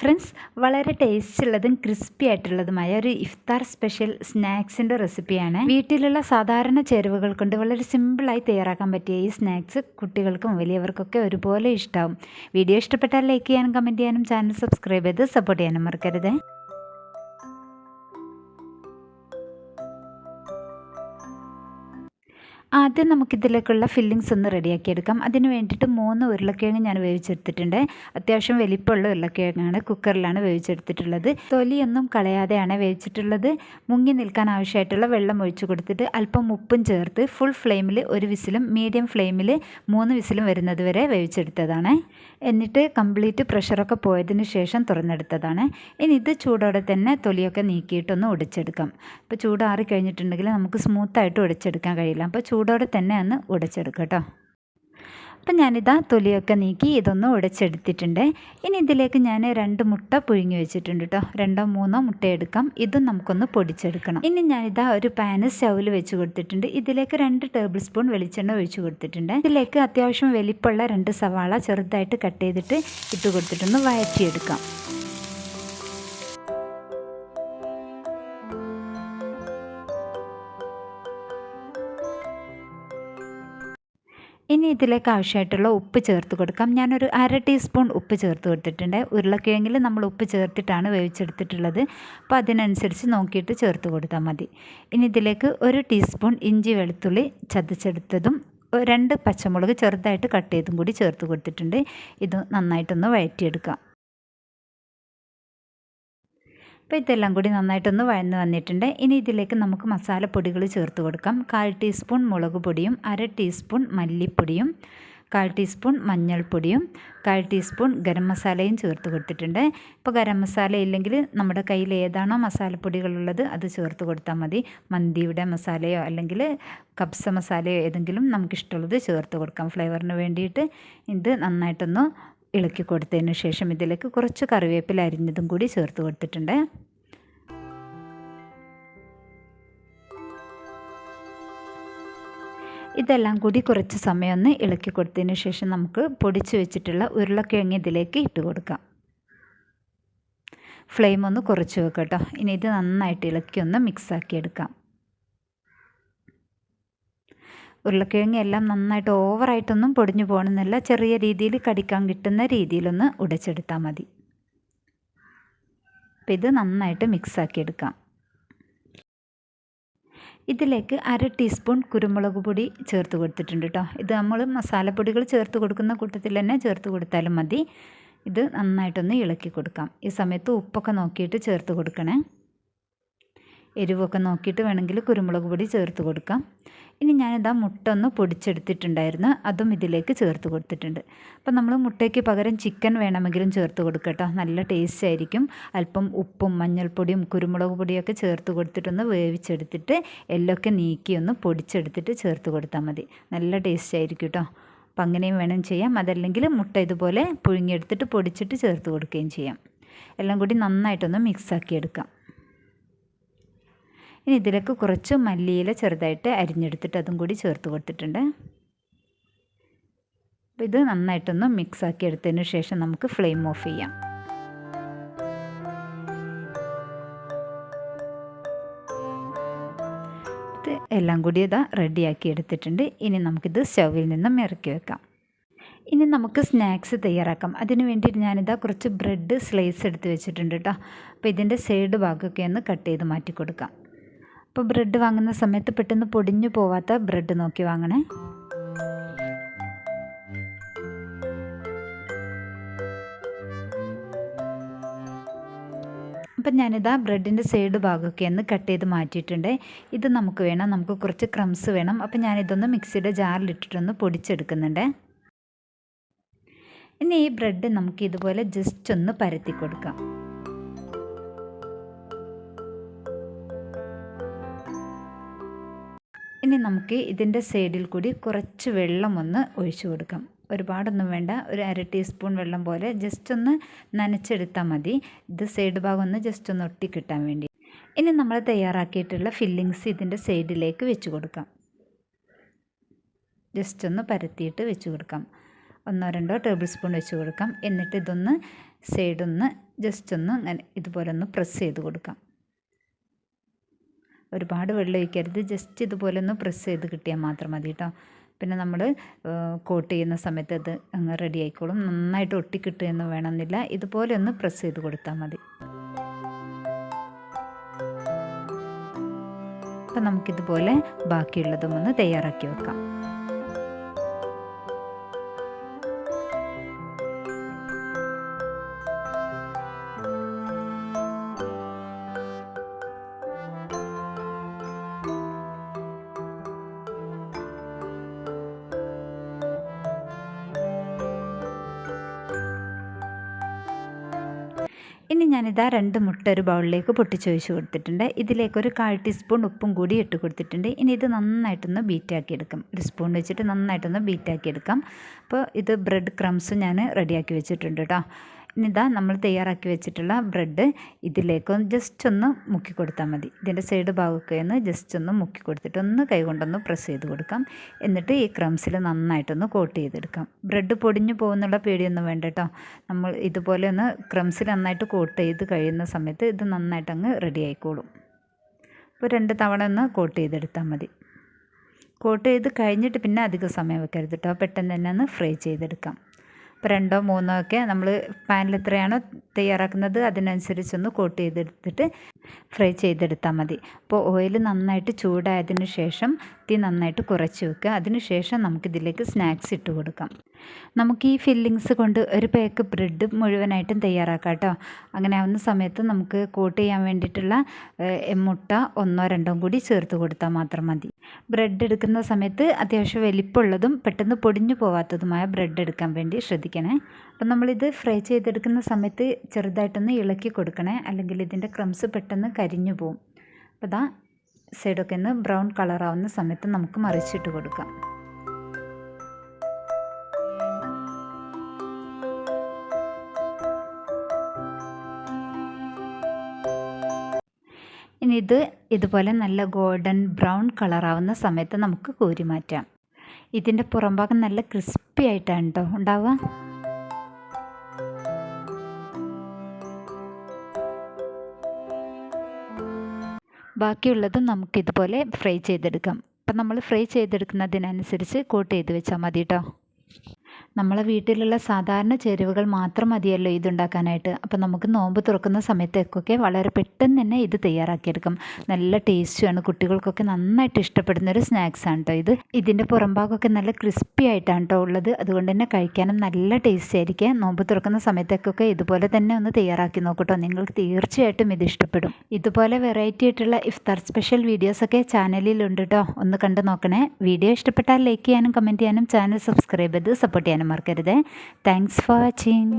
Friends വളരെ taste ഉള്ളതും crispy ആയിട്ടുള്ളതുമായ ഒരു ഇഫ്താർ സ്പെഷ്യൽ സ്നാക്സിന്റെ റെസിപ്പിയാണ് വീട്ടിലുള്ള സാധാരണ ചേരുവകൾ കൊണ്ട് വളരെ സിമ്പിളായി തയ്യാറാക്കാൻ പറ്റിയ ഈ സ്നാക്സ് കുട്ടികൾക്കും വലിയവർക്കൊക്കെ ഒരുപോലെ ഇഷ്ടമാവും വീഡിയോ ഇഷ്ടപ്പെട്ടാൽ ലൈക്ക് ചെയ്യാനും കമന്റ് ചെയ്യാനും ചാനൽ സബ്സ്ക്രൈബ് ചെയ്ത് സപ്പോർട്ട് ചെയ്യാനും മറക്കരുത്. ആദ്യം നമുക്കിതിലേക്കുള്ള ഫില്ലിങ്സ് ഒന്ന് റെഡിയാക്കി എടുക്കാം അതിന് വേണ്ടിയിട്ട് മൂന്ന് ഉരുളക്കിഴങ്ങ് ഞാൻ വേവിച്ചെടുത്തിട്ടുണ്ട്. അത്യാവശ്യം വലിപ്പമുള്ള ഉരുളക്കിഴങ്ങാണ് കുക്കറിലാണ് വേവിച്ചെടുത്തിട്ടുള്ളത്. തൊലിയൊന്നും കളയാതെയാണ് വേവിച്ചിട്ടുള്ളത്. മുങ്ങി നിൽക്കാൻ ആവശ്യമായിട്ടുള്ള വെള്ളം ഒഴിച്ചു കൊടുത്തിട്ട് അല്പം ഉപ്പും ചേർത്ത് ഫുൾ ഫ്ലെയിമിൽ ഒരു വിസിലും മീഡിയം ഫ്ലെയിമിൽ മൂന്ന് വിസിലും വരുന്നത് വരെ വേവിച്ചെടുത്തതാണ്. എന്നിട്ട് കംപ്ലീറ്റ് പ്രഷറൊക്കെ പോയതിന് ശേഷം തുറന്നെടുത്തതാണ്. ഇനി ഇത് ചൂടോടെ തന്നെ തൊലിയൊക്കെ നീക്കിയിട്ടൊന്ന് ഒടിച്ചെടുക്കാം. ഇപ്പോൾ ചൂടാറി കഴിഞ്ഞിട്ടുണ്ടെങ്കിൽ നമുക്ക് സ്മൂത്തായിട്ട് ഒടിച്ചെടുക്കാൻ കഴിയില്ല. അപ്പോൾ ചൂടോടെ തന്നെ ഒന്ന് ഉടച്ചെടുക്കുക കേട്ടോ അപ്പം ഞാനിതാ തൊലിയൊക്കെ നീക്കി ഇതൊന്ന് ഉടച്ചെടുത്തിട്ടുണ്ട്. ഇനി ഇതിലേക്ക് ഞാൻ രണ്ട് മുട്ട പുഴുങ്ങി വെച്ചിട്ടുണ്ട് കേട്ടോ രണ്ടോ മൂന്നോ മുട്ട എടുക്കാം. ഇതും നമുക്കൊന്ന് പൊടിച്ചെടുക്കണം. ഇനി ഞാനിതാ ഒരു പാന് സ്റ്റൗവിൽ വെച്ച് കൊടുത്തിട്ടുണ്ട്. ഇതിലേക്ക് രണ്ട് ടേബിൾ സ്പൂൺ വെളിച്ചെണ്ണ ഒഴിച്ച് കൊടുത്തിട്ടുണ്ട്. ഇതിലേക്ക് അത്യാവശ്യം വലിപ്പമുള്ള രണ്ട് സവാള ചെറുതായിട്ട് കട്ട് ചെയ്തിട്ട് ഇട്ട് കൊടുത്തിട്ടൊന്ന് വഴറ്റിയെടുക്കാം. ഇനി ഇതിലേക്ക് ആവശ്യമായിട്ടുള്ള ഉപ്പ് ചേർത്ത് കൊടുക്കാം. ഞാനൊരു അര ടീസ്പൂൺ ഉപ്പ് ചേർത്ത് കൊടുത്തിട്ടുണ്ട്. ഉരുളക്കിഴങ്ങിൽ നമ്മൾ ഉപ്പ് ചേർത്തിട്ടാണ് വേവിച്ചെടുത്തിട്ടുള്ളത്. അപ്പോൾ അതിനനുസരിച്ച് നോക്കിയിട്ട് ചേർത്ത് കൊടുത്താൽ മതി. ഇനി ഇതിലേക്ക് ഒരു ടീസ്പൂൺ ഇഞ്ചി വെളുത്തുള്ളി ചതച്ചെടുത്തതും രണ്ട് പച്ചമുളക് ചെറുതായിട്ട് കട്ട് ചെയ്തും കൂടി ചേർത്ത് കൊടുത്തിട്ടുണ്ട്. ഇത് നന്നായിട്ടൊന്ന് വഴറ്റിയെടുക്കാം. അപ്പോൾ ഇതെല്ലാം കൂടി നന്നായിട്ടൊന്ന് വഴന്ന് വന്നിട്ടുണ്ട്. ഇനി ഇതിലേക്ക് നമുക്ക് മസാലപ്പൊടികൾ ചേർത്ത് കൊടുക്കാം. കാൽ ടീസ്പൂൺ മുളക് പൊടിയും അര ടീസ്പൂൺ മല്ലിപ്പൊടിയും കാൽ ടീസ്പൂൺ മഞ്ഞൾപ്പൊടിയും കാൽ ടീസ്പൂൺ ഗരം മസാലയും ചേർത്ത് കൊടുത്തിട്ടുണ്ട്. ഇപ്പോൾ ഗരം മസാല ഇല്ലെങ്കിൽ നമ്മുടെ കയ്യിൽ ഏതാണോ മസാലപ്പൊടികളുള്ളത് അത് ചേർത്ത് കൊടുത്താൽ മതി. മന്തിയുടെ മസാലയോ അല്ലെങ്കിൽ കബ്സ മസാലയോ ഏതെങ്കിലും നമുക്കിഷ്ടമുള്ളത് ചേർത്ത് കൊടുക്കാം. ഫ്ലേവറിന് വേണ്ടിയിട്ട് ഇത് നന്നായിട്ടൊന്ന് ഇളക്കി കൊടുത്തതിന് ശേഷം ഇതിലേക്ക് കുറച്ച് കറിവേപ്പില അരിഞ്ഞതും കൂടി ചേർത്ത് കൊടുത്തിട്ടുണ്ട്. ഇതെല്ലാം കൂടി കുറച്ച് സമയം ഒന്ന് ഇളക്കി കൊടുത്തതിന് ശേഷം നമുക്ക് പൊടിച്ച് വെച്ചിട്ടുള്ള ഉരുളക്കിഴങ്ങ് ഇതിലേക്ക് ഇട്ട് കൊടുക്കാം. ഫ്ലെയിം ഒന്ന് കുറച്ച് വെക്കാം കേട്ടോ. ഇനി ഇത് നന്നായിട്ട് ഇളക്കി ഒന്ന് മിക്സാക്കി എടുക്കാം. ഉരുളക്കിഴങ്ങ് എല്ലാം നന്നായിട്ട് ഓവറായിട്ടൊന്നും പൊടിഞ്ഞു പോകണമെന്നില്ല. ചെറിയ രീതിയിൽ കടിക്കാൻ കിട്ടുന്ന രീതിയിലൊന്ന് ഉടച്ചെടുത്താൽ മതി. അപ്പം ഇത് നന്നായിട്ട് മിക്സാക്കി എടുക്കാം. ഇതിലേക്ക് അര ടീസ്പൂൺ കുരുമുളക് പൊടി ചേർത്ത് കൊടുത്തിട്ടുണ്ട് കേട്ടോ. ഇത് നമ്മൾ മസാലപ്പൊടികൾ ചേർത്ത് കൊടുക്കുന്ന കൂട്ടത്തിൽ തന്നെ ചേർത്ത് കൊടുത്താലും മതി. ഇത് നന്നായിട്ടൊന്ന് ഇളക്കി കൊടുക്കാം. ഈ സമയത്ത് ഉപ്പൊക്കെ നോക്കിയിട്ട് ചേർത്ത് കൊടുക്കണേ. എരിവൊക്കെ നോക്കിയിട്ട് വേണമെങ്കിൽ കുരുമുളക് പൊടി ചേർത്ത് കൊടുക്കാം. ഇനി ഞാനിതാ മുട്ട ഒന്ന് പൊടിച്ചെടുത്തിട്ടുണ്ടായിരുന്നു. അതും ഇതിലേക്ക് ചേർത്ത് കൊടുത്തിട്ടുണ്ട്. അപ്പം നമ്മൾ മുട്ടയ്ക്ക് പകരം ചിക്കൻ വേണമെങ്കിലും ചേർത്ത് കൊടുക്കട്ടോ നല്ല ടേസ്റ്റ് ആയിരിക്കും. അല്പം ഉപ്പും മഞ്ഞൾപ്പൊടിയും കുരുമുളക് പൊടിയൊക്കെ ചേർത്ത് കൊടുത്തിട്ടൊന്ന് വേവിച്ചെടുത്തിട്ട് എല്ലൊക്കെ നീക്കി ഒന്ന് പൊടിച്ചെടുത്തിട്ട് ചേർത്ത് കൊടുത്താൽ മതി. നല്ല ടേസ്റ്റ് ആയിരിക്കും കേട്ടോ. അപ്പം അങ്ങനെയും വേണം ചെയ്യാം. അതല്ലെങ്കിൽ മുട്ട ഇതുപോലെ പുഴുങ്ങിയെടുത്തിട്ട് പൊടിച്ചിട്ട് ചേർത്ത് കൊടുക്കുകയും ചെയ്യാം. എല്ലാം കൂടി നന്നായിട്ടൊന്ന് മിക്സാക്കി എടുക്കാം ഇനി ഇതിലേക്ക് കുറച്ച് മല്ലിയില ചെറുതായിട്ട് അരിഞ്ഞെടുത്തിട്ട് അതും കൂടി ചേർത്ത് കൊടുത്തിട്ടുണ്ട്. അപ്പോൾ ഇത് നന്നായിട്ടൊന്ന് മിക്സ് ആക്കി എടുത്തതിന് ശേഷം നമുക്ക് ഫ്ലെയിം ഓഫ് ചെയ്യാം. ഇത് എല്ലാം കൂടി ഇതാ റെഡിയാക്കി എടുത്തിട്ടുണ്ട്. ഇനി നമുക്കിത് സ്റ്റൗവിൽ നിന്നും ഇറക്കി വെക്കാം. ഇനി നമുക്ക് സ്നാക്സ് തയ്യാറാക്കാം. അതിന് വേണ്ടിയിട്ട് ഞാനിതാ കുറച്ച് ബ്രെഡ് സ്ലൈസ് എടുത്ത് വെച്ചിട്ടുണ്ട് കേട്ടോ. അപ്പോൾ ഇതിന്റെ സൈഡ് ഭാഗമൊക്കെ ഒന്ന് കട്ട് ചെയ്ത് മാറ്റി കൊടുക്കാം അപ്പോൾ ബ്രെഡ് വാങ്ങുന്ന സമയത്ത് പെട്ടെന്ന് പൊടിഞ്ഞു പോവാത്ത ബ്രെഡ് നോക്കി വാങ്ങണേ. അപ്പം ഞാനിതാ ബ്രെഡിന്റെ സൈഡ് ഭാഗമൊക്കെ ഒന്ന് കട്ട് ചെയ്ത് മാറ്റിയിട്ടുണ്ട്. ഇത് നമുക്ക് വേണം നമുക്ക് കുറച്ച് ക്രംസ് വേണം. അപ്പം ഞാനിതൊന്ന് മിക്സിയുടെ ജാറിലിട്ടിട്ടൊന്ന് പൊടിച്ചെടുക്കുന്നുണ്ട്. ഇനി ഈ ബ്രെഡ് നമുക്ക് ഇതുപോലെ ജസ്റ്റ് ഒന്ന് പരത്തി കൊടുക്കാം. ഇനി നമുക്ക് ഇതിന്റെ സൈഡിൽ കൂടി കുറച്ച് വെള്ളം ഒന്ന് ഒഴിച്ചു കൊടുക്കാം. ഒരുപാടൊന്നും വേണ്ട. ഒരു അര ടീസ്പൂൺ വെള്ളം പോലെ ജസ്റ്റ് ഒന്ന് നനച്ചെടുത്താൽ മതി. ഇത് സൈഡ് ഭാഗം ഒന്ന് ജസ്റ്റ് ഒന്ന് ഒട്ടി കിട്ടാൻ വേണ്ടി. ഇനി നമ്മൾ തയ്യാറാക്കിയിട്ടുള്ള ഫില്ലിങ്സ് ഇതിന്റെ സൈഡിലേക്ക് വെച്ച് കൊടുക്കാം. ജസ്റ്റ് ഒന്ന് പരത്തിയിട്ട് വെച്ച് കൊടുക്കാം. ഒന്നോ രണ്ടോ ടേബിൾ സ്പൂൺ വെച്ച് കൊടുക്കാം. എന്നിട്ട് ഇതൊന്ന് സൈഡൊന്ന് ജസ്റ്റ് ഒന്ന് ഇതുപോലെ ഒന്ന് പ്രസ് ചെയ്ത് കൊടുക്കാം. ഒരുപാട് വെള്ളം ഒഴിക്കരുത്. ജസ്റ്റ് ഇതുപോലെ ഒന്ന് പ്രസ് ചെയ്ത് കിട്ടിയാൽ മാത്രം മതി കേട്ടോ പിന്നെ നമ്മൾ കോട്ട് ചെയ്യുന്ന സമയത്ത് അത് അങ്ങ് റെഡി ആയിക്കോളും. നന്നായിട്ട് ഒട്ടിക്കിട്ടുകയെന്ന് വേണമെന്നില്ല. ഇതുപോലെ ഒന്ന് പ്രസ് ചെയ്ത് കൊടുത്താൽ മതി. അപ്പം നമുക്കിതുപോലെ ബാക്കിയുള്ളതും ഒന്ന് തയ്യാറാക്കി വെക്കാം. ഇനി ഞാനിതാ രണ്ട് മുട്ട ഒരു ബൗളിലേക്ക് പൊട്ടിച്ചൊഴിച്ച് കൊടുത്തിട്ടുണ്ട്. ഇതിലേക്ക് ഒരു കാൽ ടീസ്പൂൺ ഉപ്പും കൂടി ഇട്ട് കൊടുത്തിട്ടുണ്ട്. ഇനി ഇത് നന്നായിട്ടൊന്ന് ബീറ്റാക്കി എടുക്കാം ഒരു സ്പൂൺ വെച്ചിട്ട് നന്നായിട്ടൊന്ന് ബീറ്റാക്കി എടുക്കാം അപ്പോൾ ഇത് ബ്രെഡ് ക്രംസ് ഞാൻ റെഡിയാക്കി വെച്ചിട്ടുണ്ട് കേട്ടോ. ഇതാ നമ്മൾ തയ്യാറാക്കി വെച്ചിട്ടുള്ള ബ്രെഡ്. ഇതിലേക്ക് ജസ്റ്റ് ഒന്ന് മുക്കി കൊടുത്താൽ മതി. ഇതിന്റെ സൈഡ് ഭാഗമൊക്കെ ഒന്ന് ജസ്റ്റ് ഒന്ന് മുക്കി കൊടുത്തിട്ട് ഒന്ന് കൈകൊണ്ടൊന്ന് പ്രസ് ചെയ്ത് കൊടുക്കാം. എന്നിട്ട് ഈ ക്രംസിൽ നന്നായിട്ടൊന്ന് കോട്ട് ചെയ്തെടുക്കാം. ബ്രെഡ് പൊടിഞ്ഞു പോകുന്നുള്ള പേടിയൊന്നും വേണ്ട കേട്ടോ നമ്മൾ ഇതുപോലെ ഒന്ന് ക്രംസിൽ നന്നായിട്ട് കോട്ട് ചെയ്ത് കഴിയുന്ന സമയത്ത് ഇത് നന്നായിട്ട് അങ്ങ് റെഡി ആയിക്കോളും. അപ്പോൾ രണ്ട് തവണ ഒന്ന് കോട്ട് ചെയ്തെടുത്താൽ മതി. കോട്ട് ചെയ്ത് കഴിഞ്ഞിട്ട് പിന്നെ അധികം സമയം വെക്കരുത് കേട്ടോ പെട്ടെന്ന് തന്നെ ഒന്ന് ഫ്രൈ ചെയ്തെടുക്കാം. രണ്ടോ മൂന്നോ ഒക്കെ നമ്മൾ പാനിൽ എത്രയാണോ തയ്യാറാക്കുന്നത് അതിനനുസരിച്ചൊന്ന് കോട്ട് ചെയ്തെടുത്തിട്ട് ഫ്രൈ ചെയ്തെടുത്താൽ മതി. അപ്പോൾ ഓയിൽ നന്നായിട്ട് ചൂടായതിന് ശേഷം തീ നന്നായിട്ട് കുറച്ച് വെക്കുക അതിനുശേഷം നമുക്കിതിലേക്ക് സ്നാക്സ് ഇട്ട് കൊടുക്കാം. നമുക്ക് ഈ ഫില്ലിങ്സ് കൊണ്ട് ഒരു പേക്ക് ബ്രെഡ് മുഴുവനായിട്ടും തയ്യാറാക്കാം കേട്ടോ. അങ്ങനെ ആവുന്ന സമയത്ത് നമുക്ക് കോട്ട് ചെയ്യാൻ വേണ്ടിയിട്ടുള്ള മുട്ട ഒന്നോ രണ്ടോ കൂടി ചേർത്ത് കൊടുത്താൽ മാത്രം മതി. ബ്രെഡ് എടുക്കുന്ന സമയത്ത് അത്യാവശ്യം വലിപ്പമുള്ളതും പെട്ടെന്ന് പൊടിഞ്ഞു പോവാത്തതുമായ ബ്രെഡ് എടുക്കാൻ വേണ്ടി ശ്രദ്ധിക്കണേ. അപ്പം നമ്മളിത് ഫ്രൈ ചെയ്തെടുക്കുന്ന സമയത്ത് ചെറുതായിട്ടൊന്ന് ഇളക്കി കൊടുക്കണേ. അല്ലെങ്കിൽ ഇതിന്റെ ക്രംസ് പെട്ടെന്ന് കരിഞ്ഞു പോവും. അപ്പോൾ ഇതാ സൈഡൊക്കെ ഒന്ന് ബ്രൗൺ കളറാവുന്ന സമയത്ത് നമുക്ക് മറിച്ചിട്ട് കൊടുക്കാം. ഇനി ഇത് ഇതുപോലെ നല്ല ഗോൾഡൻ ബ്രൗൺ കളറാവുന്ന സമയത്ത് നമുക്ക് കോരി മാറ്റാം. ഇതിന്റെ പുറംഭാഗം നല്ല ക്രിസ്പി ആയിട്ടാണ് കേട്ടോ ഉണ്ടാവുക. ബാക്കിയുള്ളതും നമുക്കിതുപോലെ ഫ്രൈ ചെയ്തെടുക്കാം. അപ്പം നമ്മൾ ഫ്രൈ ചെയ്തെടുക്കുന്നതിനനുസരിച്ച് കോട്ട് ചെയ്ത് വെച്ചാൽ മതി കേട്ടോ. നമ്മളെ വീട്ടിലുള്ള സാധാരണ ചേരുവകൾ മാത്രം മതിയല്ലോ ഇതുണ്ടാക്കാനായിട്ട്. അപ്പോൾ നമുക്ക് നോമ്പ് തുറക്കുന്ന സമയത്തേക്കൊക്കെ വളരെ പെട്ടെന്ന് തന്നെ ഇത് തയ്യാറാക്കിയെടുക്കും. നല്ല ടേസ്റ്റുമാണ്. കുട്ടികൾക്കൊക്കെ നന്നായിട്ട് ഇഷ്ടപ്പെടുന്ന ഒരു സ്നാക്സ് ആണ് കേട്ടോ ഇത്. ഇതിന്റെ പുറംഭാഗമൊക്കെ നല്ല ക്രിസ്പി ആയിട്ടാണ് കേട്ടോ ഉള്ളത്. അതുകൊണ്ട് തന്നെ കഴിക്കാനും നല്ല ടേസ്റ്റ് ആയിരിക്കും. നോമ്പ് തുറക്കുന്ന സമയത്തേക്കൊക്കെ ഇതുപോലെ തന്നെ ഒന്ന് തയ്യാറാക്കി നോക്കട്ടോ. നിങ്ങൾക്ക് തീർച്ചയായിട്ടും ഇത് ഇഷ്ടപ്പെടും. ഇതുപോലെ വെറൈറ്റി ആയിട്ടുള്ള ഇഫ്താർ സ്പെഷ്യൽ വീഡിയോസൊക്കെ ചാനലിലുണ്ട് കേട്ടോ ഒന്ന് കണ്ടു നോക്കണേ. വീഡിയോ ഇഷ്ടപ്പെട്ടാൽ ലൈക്ക് ചെയ്യാനും കമന്റ് ചെയ്യാനും ചാനൽ സബ്സ്ക്രൈബ് ചെയ്ത് സപ്പോർട്ട് ചെയ്യാനും മറക്കരുത് താങ്ക്സ് ഫോർ വാച്ചിങ്